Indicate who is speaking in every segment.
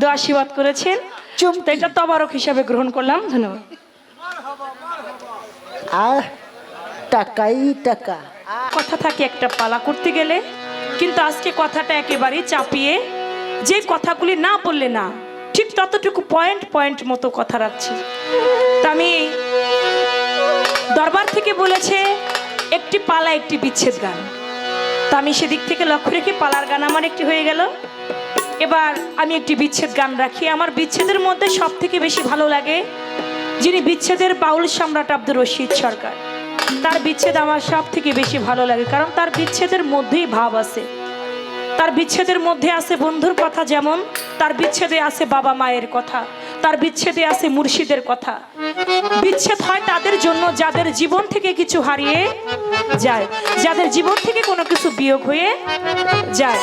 Speaker 1: দু আশীর্বাদ করেছেন। তো এটা তবারক হিসাবে গ্রহণ করলাম। ধন্যবাদ।
Speaker 2: আর টাকাই টাকা।
Speaker 1: কথা থাকে একটা পালা করতে গেলে কিন্তু আজকে কথাটা একেবারেই চাপিয়ে যে কথাগুলি না বললে না ঠিক ততটুকু পয়েন্ট পয়েন্ট মতো কথা রাখছি। তা আমি দরবার থেকে বলেছে একটি পালা একটি বিচ্ছেদ গান। তা আমি সেদিক থেকে লক্ষ্য রেখে পালার গান আমার একটি হয়ে গেল। এবার আমি একটি বিচ্ছেদ গান রাখি। আমার বিচ্ছেদের মধ্যে সব থেকে বেশি ভালো লাগে যিনি বিচ্ছেদের বাউল সম্রাট আব্দুর রশিদ সরকার। তার বিচ্ছেদ আমার সব থেকে বেশি ভালো লাগে, কারণ তার বিচ্ছেদের মধ্যেই ভাব আছে। তার বিচ্ছেদের মধ্যে আছে বন্ধুর কথা যেমন, তার বিচ্ছেদে আছে বাবা মায়ের কথা। তার বিচ্ছেদে আছে মুর্শিদের কথা। বিচ্ছেদ হয় তাদের জন্য যাদের জীবন থেকে কিছু হারিয়ে যায়, যাদের জীবন থেকে কোনো কিছু বিয়োগ হয়ে যায়।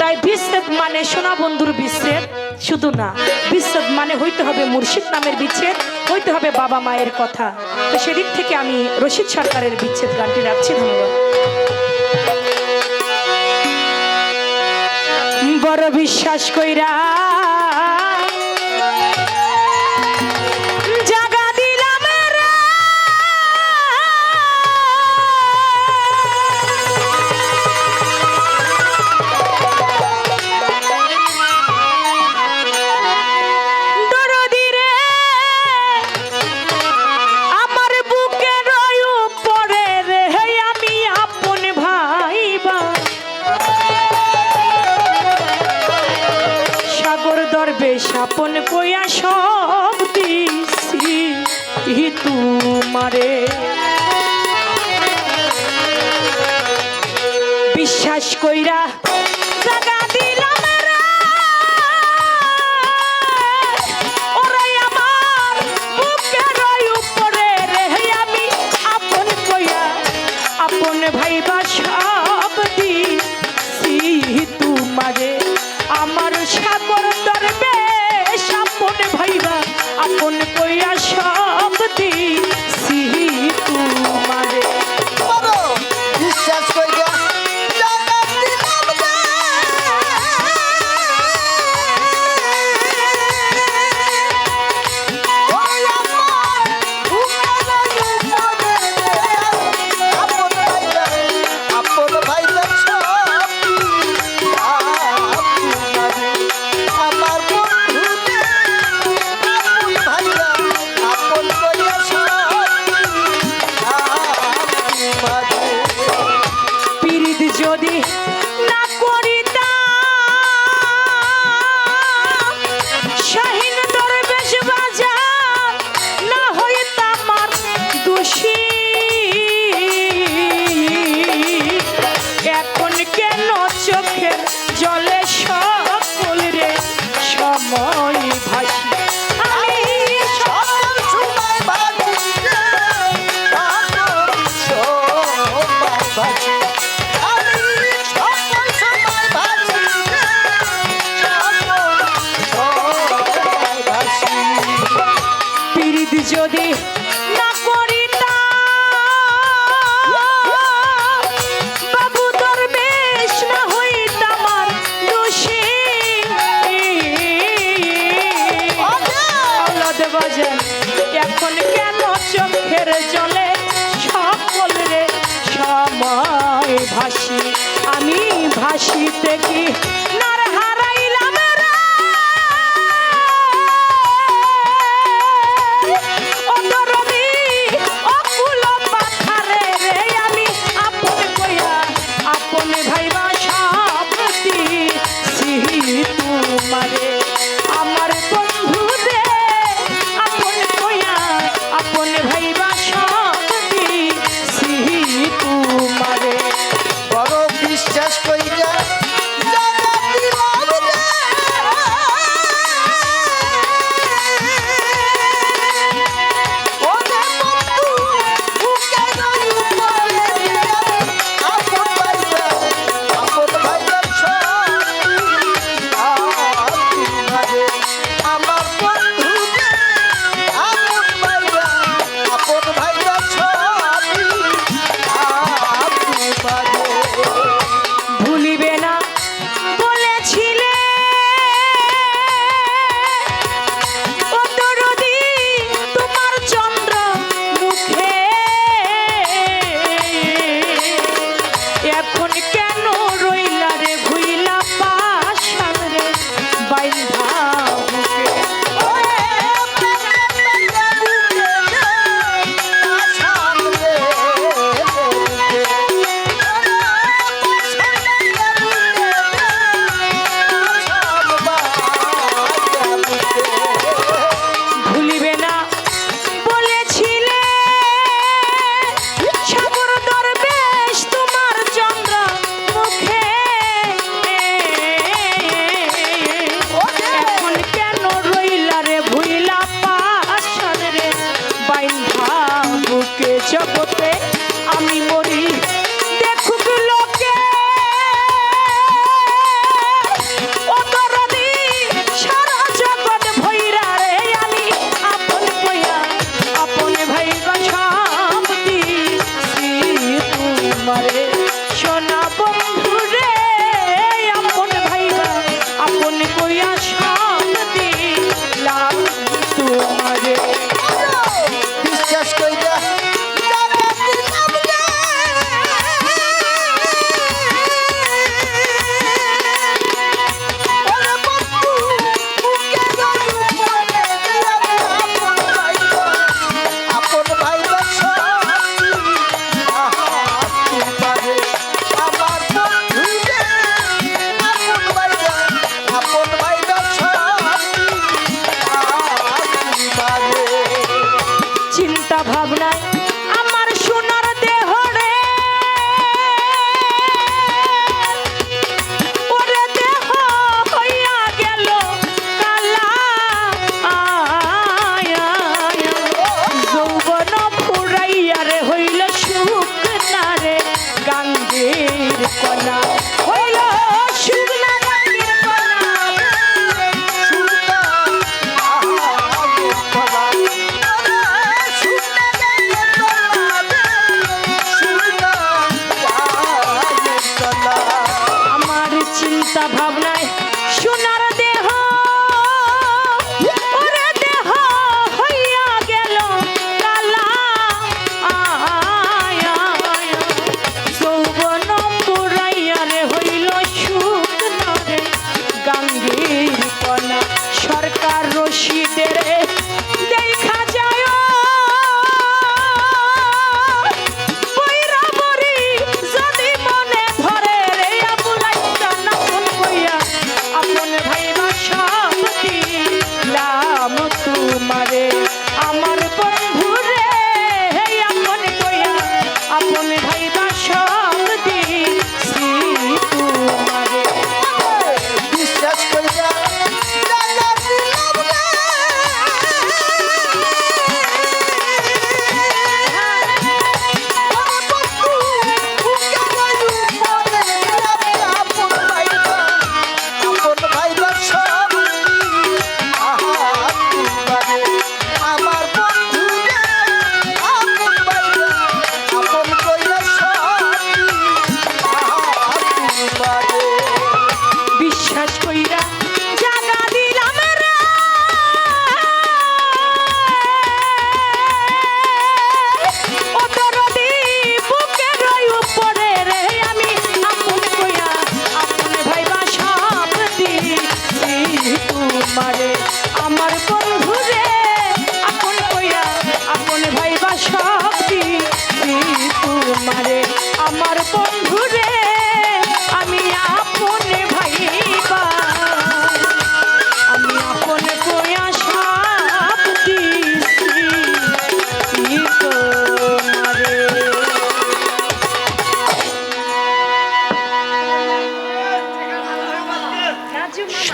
Speaker 1: তাই বিচ্ছেদ মানে সোনা বন্ধুর বিচ্ছেদ শুধু না, বিচ্ছেদ মানে হইতে হবে মুর্শিদ নামের বিচ্ছেদ, হইতে হবে বাবা মায়ের কথা। তো সেদিক থেকে আমি রশিদ সরকারের বিচ্ছেদ গানটি রাখছি, ধন্যবাদ। বড় বিশ্বাস কইরা সাপন কইয়া সব দিছি তোমারে। বিশ্বাস কইরা você que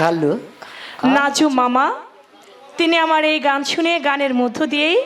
Speaker 2: খালু
Speaker 1: নাজু মামা তিনি আমার এই গান শুনে গানের মধ্য দিয়েই